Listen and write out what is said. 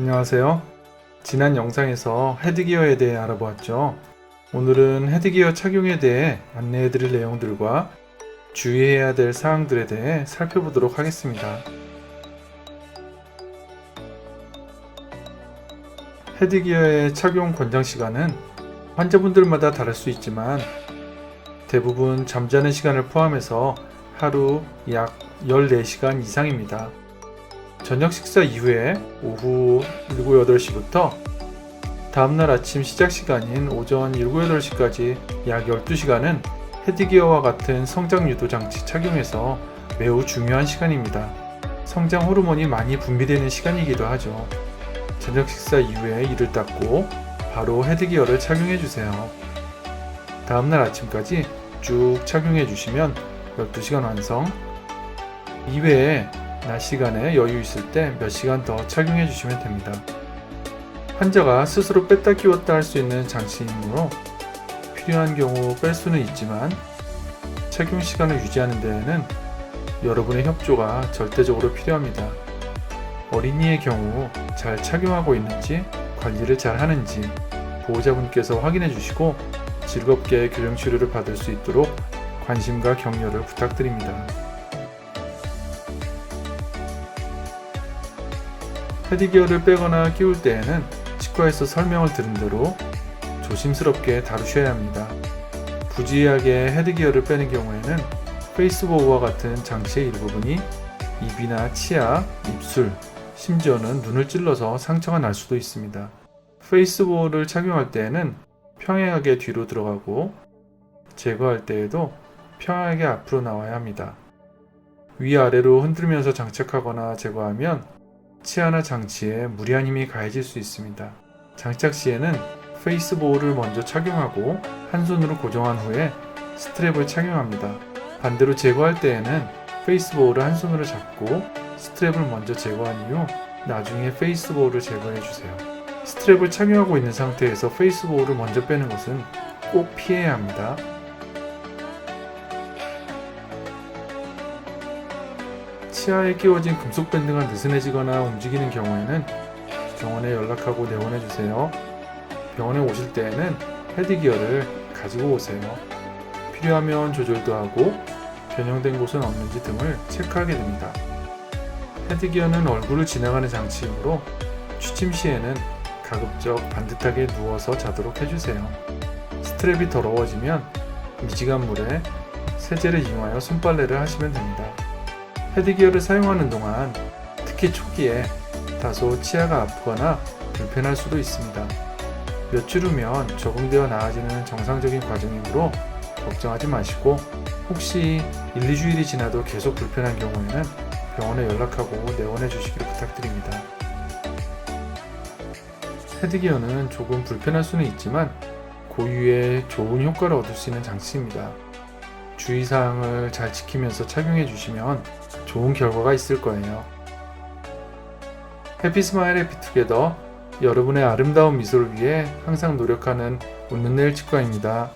안녕하세요. 지난 영상에서 헤드기어에 대해 알아보았죠. 오늘은 헤드기어 착용에 대해 안내해 드릴 내용들과 주의해야 될 사항들에 대해 살펴보도록 하겠습니다. 헤드기어의 착용 권장 시간은 환자분들마다 다를 수 있지만 대부분 잠자는 시간을 포함해서 하루 약 14시간 이상입니다. 저녁 식사 이후에 오후 7, 8시부터 다음날 아침 시작 시간인 오전 7, 8시까지 약 12시간은 헤드기어와 같은 성장 유도 장치 착용에서 매우 중요한 시간입니다. 성장 호르몬이 많이 분비되는 시간이기도 하죠. 저녁 식사 이후에 이를 닦고 바로 헤드기어를 착용해 주세요. 다음날 아침까지 쭉 착용해 주시면 12시간 완성. 이외에 낮 시간에 여유 있을 때 몇 시간 더 착용해 주시면 됩니다. 환자가 스스로 뺐다 끼웠다 할 수 있는 장치이므로 필요한 경우 뺄 수는 있지만 착용 시간을 유지하는 데에는 여러분의 협조가 절대적으로 필요합니다. 어린이의 경우 잘 착용하고 있는지 관리를 잘 하는지 보호자분께서 확인해 주시고 즐겁게 교정 치료를 받을 수 있도록 관심과 격려를 부탁드립니다. 헤드기어를 빼거나 끼울 때에는 치과에서 설명을 들은 대로 조심스럽게 다루셔야 합니다. 부지하게 헤드기어를 빼는 경우에는 페이스보호와 같은 장치의 일부분이 입이나 치아, 입술, 심지어는 눈을 찔러서 상처가 날 수도 있습니다. 페이스보호를 착용할 때에는 평행하게 뒤로 들어가고 제거할 때에도 평행하게 앞으로 나와야 합니다. 위아래로 흔들면서 장착하거나 제거하면 치아나 장치에 무리한 힘이 가해질 수 있습니다. 장착 시에는 페이스 보호를 먼저 착용하고 한 손으로 고정한 후에 스트랩을 착용합니다. 반대로 제거할 때에는 페이스 보호를 한 손으로 잡고 스트랩을 먼저 제거한 이후 나중에 페이스 보호를 제거해 주세요. 스트랩을 착용하고 있는 상태에서 페이스 보호를 먼저 빼는 것은 꼭 피해야 합니다. 치아에 끼워진 금속 밴드가 느슨해지거나 움직이는 경우에는 병원에 연락하고 내원해 주세요. 병원에 오실 때에는 헤드기어를 가지고 오세요. 필요하면 조절도 하고 변형된 곳은 없는지 등을 체크하게 됩니다. 헤드기어는 얼굴을 지나가는 장치이므로 취침 시에는 가급적 반듯하게 누워서 자도록 해주세요. 스트랩이 더러워지면 미지간 물에 세제를 이용하여 손빨래를 하시면 됩니다. 헤드기어를 사용하는 동안 특히 초기에 다소 치아가 아프거나 불편할 수도 있습니다. 몇주 후면 적응되어 나아지는 정상적인 과정이므로 걱정하지 마시고 혹시 1, 2주일이 지나도 계속 불편한 경우에는 병원에 연락하고 내원해 주시기를 부탁드립니다. 헤드기어는 조금 불편할 수는 있지만 고유의 좋은 효과를 얻을 수 있는 장치입니다. 주의사항을 잘 지키면서 착용해 주시면 좋은 결과가 있을 거예요. 해피스마일 해피투게더 여러분의 아름다운 미소를 위해 항상 노력하는 웃는 내일 치과입니다.